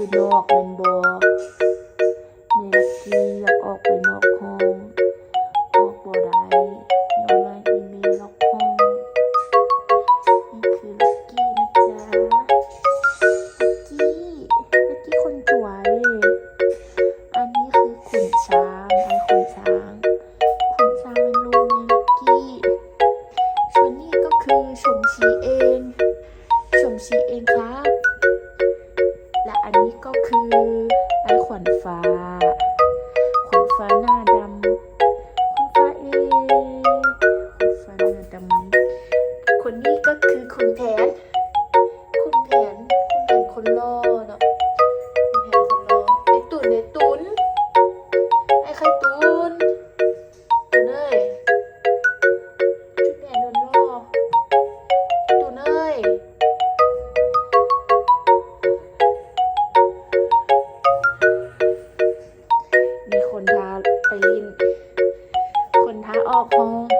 Yudok, Rainbow, อันนี้ก็คือไอ้ขวัญฟ้า ขวัญฟ้าหน้าดำขวัญฟ้าเอขวัญฟ้าหน้าดำคนนี้ก็คือคุณแทน น คนท้าออกห้อง